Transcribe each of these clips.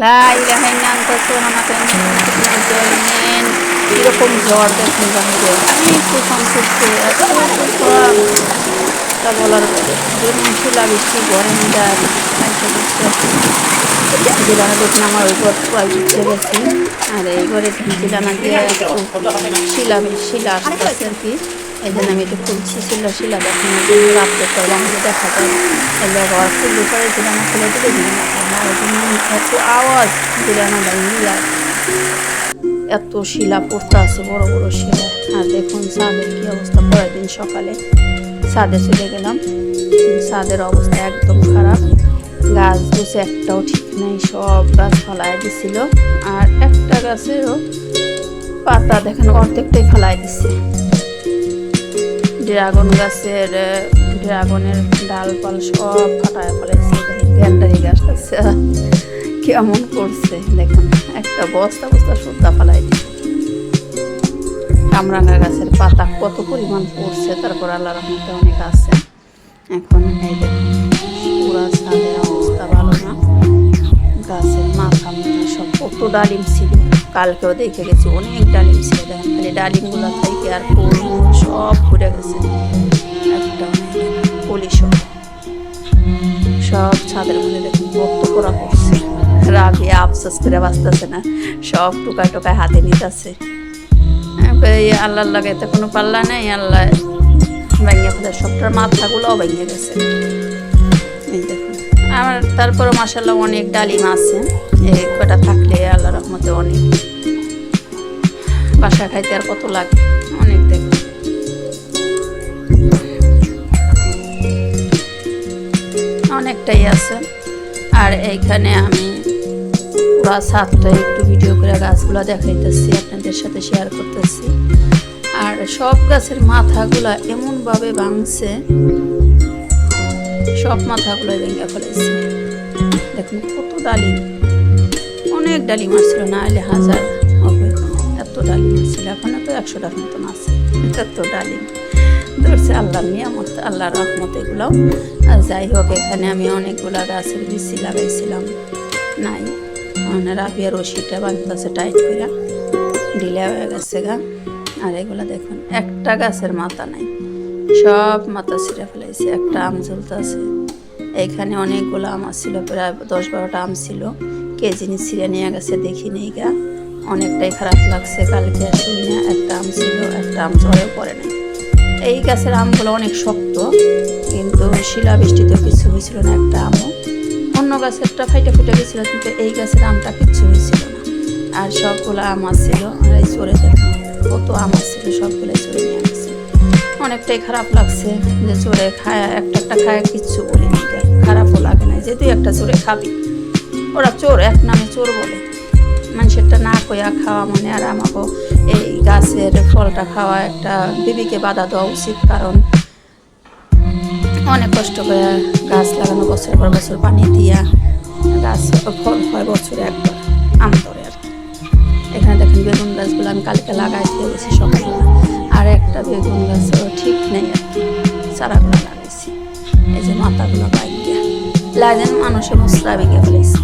লা ইলাহা ইল্লা আনতা সুবহানাকা ইন্নী এরকম ঝড় দেখুন বাহিরে অনেক তুফান করছে এত তুফান তা বলার বাইরে যেমন শিলাবৃষ্টি গরম যায় জিরানা দেখুন আমার ওই ঘর পুরাই ঢুকতে গেছি। আর এই ঘরে জিরানা দিয়ে শিলা শিলা আসতেছে আর কি। জন্য আমি একটু খুলছি, ছিল শিলা দেখানোর জন্য রাত্রে তো দেখা যায় এলে ঘর খুললে পরে জিরানা খুলে দিলে এত আওয়াজ জিরানা ভেঙে যায় এত শিলা পড়তে আছে, বড় বড় শিলা। আর দেখুন ছাদের কি অবস্থা, পরের দিন সকালে ছাদে চলে গেলাম। ছাদের অবস্থা একদম খারাপ। গাছ গুছে একটাও ঠিক নেই, সব গাছ ফলাই দিছিল। আর একটা গাছেরও পাতা দেখেন, অর্ধেকটাই ফেলাই দিছে। ড্রাগন গাছের ড্রাগনের ডালপাল সব ফাটায় ফেলাইছে। গ্যান্ডারি গাছটা। কেমন করছে, দেখুন, একটা বস্তা বস্তা সুদ্ধা ফেলাই কামরাঙ্গা গাছের পাতা কত পরিমাণ পড়ছে, তারপর আল্লাহ রহমতে অনেক আছে। এখন এই পুরা ছাদের অবস্থা ভালো না। গাছের মাথা মুথা সব কত ডালিম ছিল। কালকেও দেখে গেছি অনেক ডালিম ছিল, দেখেন খালি ডালিমগুলো থেকে আর ফুল সব ঘুরে গেছে। একটা পুলিশ সব ছাদের মধ্যে দেখুন করা পড়ছে। রাবিয়া আফসোস করে বাঁচতেছে না, সব টুকায় টুকায় হাতে নিতেছে। এই আল্লাহর লাগে তো কোনো পাল্লা নেই, আল্লাহ ভেঙে ফেলে সবটার মাথাগুলোও ভেঙে গেছে। আমার তারপরে মাসাল্লাহ অনেক ডালিম আছে। এই কটা থাকলে আল্লাহ রহমতে অনেক। বাসা খাইতে আর কত লাগে? অনেক দেখুন অনেকটাই আছে। আর এইখানে আমি পুরা ছাদটা একটু ভিডিও করে গাছগুলো দেখাইতেছি, আপনাদের সাথে শেয়ার করতেছি। আর সব গাছের মাথাগুলা এমনভাবে ভাঙছে, সব মাথাগুলো ভেঙে ফেলেছে। দেখুন কত ডালিম। অনেক ডালি মাছ ছিল, না এলে হাজার হবে। এত ডালি মাছ ছিল, এখন তো একশোটার মতন আছে। এত ডালিম। ধরছে আল্লাহ নিয়ামত, আল্লাহর রহমত এগুলোও। আর যাই হোক, এখানে আমি অনেকগুলা গাছের বিচি লাগাইছিলাম নাই। মানে রাবিয়া রশিটা বাঁধতেছে টাইট করে ঢিলা হয়ে গেছে গা। আর এগুলো দেখুন, একটা গাছের মাথা নাই। সব মাথা ছিঁড়ে ফেলাইছে, একটা আম ঝুলতেছে। এইখানে অনেকগুলো আম ছিল প্রায় দশ বারোটা আম ছিল। কে জিনিস ছিঁড়ে নিয়ে গেছে দেখি নেই গা। অনেকটাই খারাপ লাগছে, কালকে শুই না, একটা আম ছিল, একটা আম ঝরেও পড়ে নাই। এই গাছের আমগুলো অনেক শক্ত, কিন্তু শিলা বৃষ্টিতে কিছু হয়েছিল না একটা আমও। অন্য গাছেরটা ফাইটে ফুটে গেছিল, কিন্তু এই গাছের আমটা কিচ্ছু হয়েছিল না। আর সবগুলো আম আসছিল আর এই চড়ে দেখুন কত আম আসছিল সবগুলো চড়ে নিয়ে আসছে অনেকটাই খারাপ লাগছে যে চড়ে খায়, একটা একটা খায়, কিচ্ছু বলিনি। খারাপও লাগে না, যে তুই একটা চড়ে খাবি। ওরা চোর, এক নামে চোর বলে। মানুষেরটা না কইয়া খাওয়া মানে আর আমাকে এই গাছের ফলটা খাওয়া একটা বিবিকে বাধা দেওয়া উচিত, কারণ অনেক কষ্ট করে গাছ লাগানো বছর পর বছর পানি দিয়া গাছ ফল হয় বছরে একবার, আমতরে আর কি। এখানে দেখেন বেগুন গাছগুলো আমি কালকে লাগাই দিয়ে গেছি সকালবেলা, আর একটা বেগুন গাছও ঠিক নেই আর কি, চারাগুলো লাগাইছি। এই যে মাথাগুলো বাইকে লাগেন মানুষে মশলা ভেঙে ফেলেছি।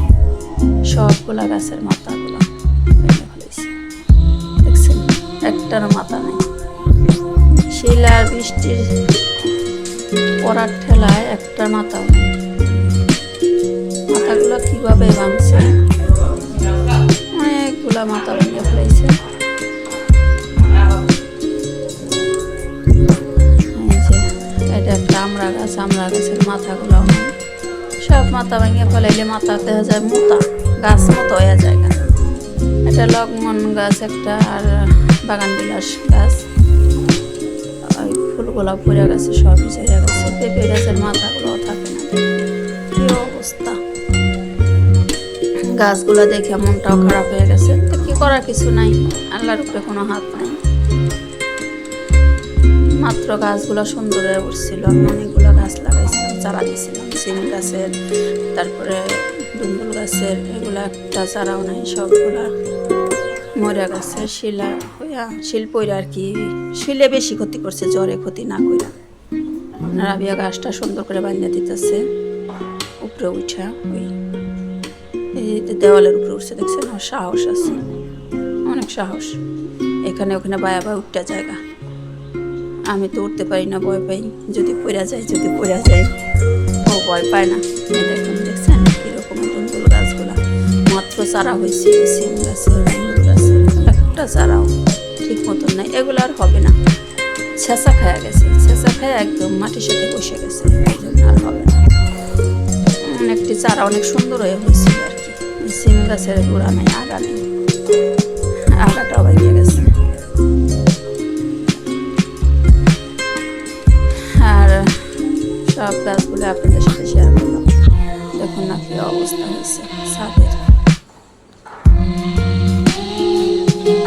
সবগুলা গাছের মাথাগুলো দেখছেন, একটারও মাথা নেই। শিলার বৃষ্টির পড়ার ঠেলায় একটা নেই। মাথাগুলো কীভাবে ভাঙছে? অনেকগুলা মাথা ভেঙে ফেলেছে। এটা একটা আমড়া গাছ, আমড়া গাছের মাথাগুলো সব মাথা ভেঙে ফেলাইলে মাথা দেখা যায় মোটা গাছ মতো হয়ে যায় গা। এটা লগ্মন গাছ, একটা আর বাগান বিলাস গাছ। ওই ফুলগুলো পড়ে গেছে সবই ছেড়ে গেছে। পেঁপে গাছের মাথাগুলো থাকে না। কি অবস্থা? গাছগুলো দেখে মনটাও খারাপ হয়ে গেছে। তো কি করার কিছু নাই, আল্লাহর উপরে কোনো হাত নাই। মাত্র গাছগুলো সুন্দর হয়ে উঠছিল, অনেকগুলো গাছ লাগাইছিলাম চারা দিয়েছিলাম সিম গাছের, তারপরে দুম্বুল গাছের, এগুলো একটা চারাও নাই, সবগুলা মরে গেছে, শিলা হইয়া, শিল পইরা আর কি, শিলে বেশি ক্ষতি করছে, জ্বরে ক্ষতি না কইরা। রাবিয়া গাছটা সুন্দর করে বাঁধিয়ে দিতেছে, উপরে উঠা ওই, এই দেওয়ালের উপরে উঠছে, দেখছেন? সাহস আছে, অনেক সাহস। এখানে ওখানে বায়া বায়া উঠটা জায়গা। আমি তো উঠতে পারি না, ভয় পাই। যদি পড়া যায়, যদি পড়া যায়। ও ভয় পায় না। দেখুন, দেখছেন কীরকম দুন্দুল গাছগুলা? মাত্র চারা হয়েছে, সিম গাছের দুন্দুল গাছের একটা চারাও ঠিক মতন নাই। এগুলো আর হবে না। ছেঁচা খায়া গেছে। ছেঁচা খায়া একদম মাটির সাথে বসে গেছে। এই জন্য আর হবে না। অনেকটি চারা অনেক সুন্দর হয়ে হয়েছিল আর কি। সিম গাছের গোড়া নাই, আগা নেই। গাছগুলো আপনাদের সাথে শেয়ার করলাম। দেখুন না কি অবস্থা হয়েছে। ছাদের।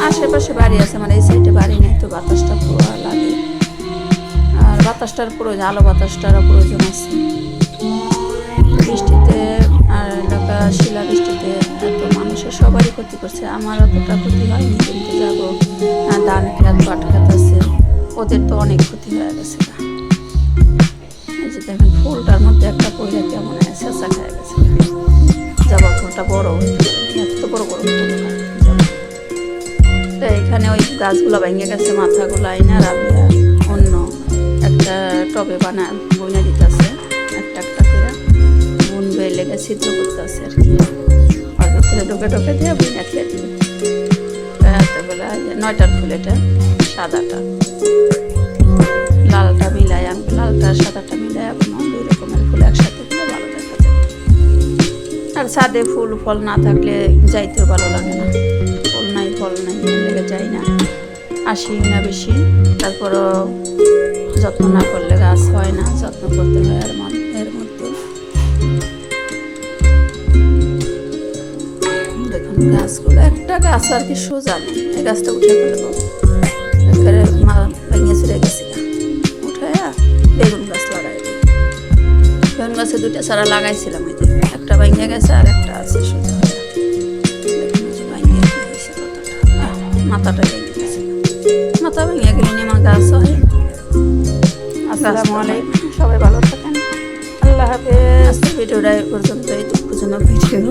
আশেপাশে বাড়ি আছে মানে এই সাইডে বাড়ি নেই তো, বাতাসটা পুরো লাগে। আর বাতাসটার প্রয়োজন, আলো বাতাসটারও প্রয়োজন আছে। বৃষ্টিতে আর এলাকা, শিলা বৃষ্টিতে এত মানুষের সবারই ক্ষতি করছে। আমার অতটা ক্ষতি হয়নি, কিন্তু যাব। ধান খেত, পাট খেত আছে। ওদের তো অনেক ক্ষতি হয়ে গেছে। গাছগুলো ভেঙে গেছে, মাথাগুলো আইনা রাবিয়া অন্য একটা টবে বানা বইনা দিতেছে, একটা একটা করে। বুন বেলে গেছে ছিদ্র করতেছে আর কি। ওর ভিতরে ঢোকে ঢোকে দিয়ে বইনা খেয়ে দিবে। নয়টার ফুল এটা, সাদাটা। লালটা মিলাই আমি, লালটা সাদাটা মিলাই এখন দুই রকমের ফুল একসাথে দিলে ভালো দেখা যাবে আর সাদে ফুল, ফল না থাকলে যাইতেও ভালো লাগে না। আসি না বেশি। তারপরও যত্ন না করলে গাছ হয় না, যত্ন করতে হয় আর এর মধ্যে। দেখুন, গাছগুলো, একটা গাছ আর কি সোজা এই গাছটা উঠে ফেলব একেবারে মা ভেঙে চলে গেছে। উঠে বেগুন গাছ লাগাই বেগুন গাছে দুটা সারা লাগাইছিলাম যে, একটা ভেঙে গেছে আর একটা আছে সোজা। এই মাথাটা। আসসালামু আলাইকুম। সবাই ভালো থাকেন। আল্লাহ হাফেজ। ভিডিওটা এই পর্যন্ত এই দুঃখজনক ভিডিও।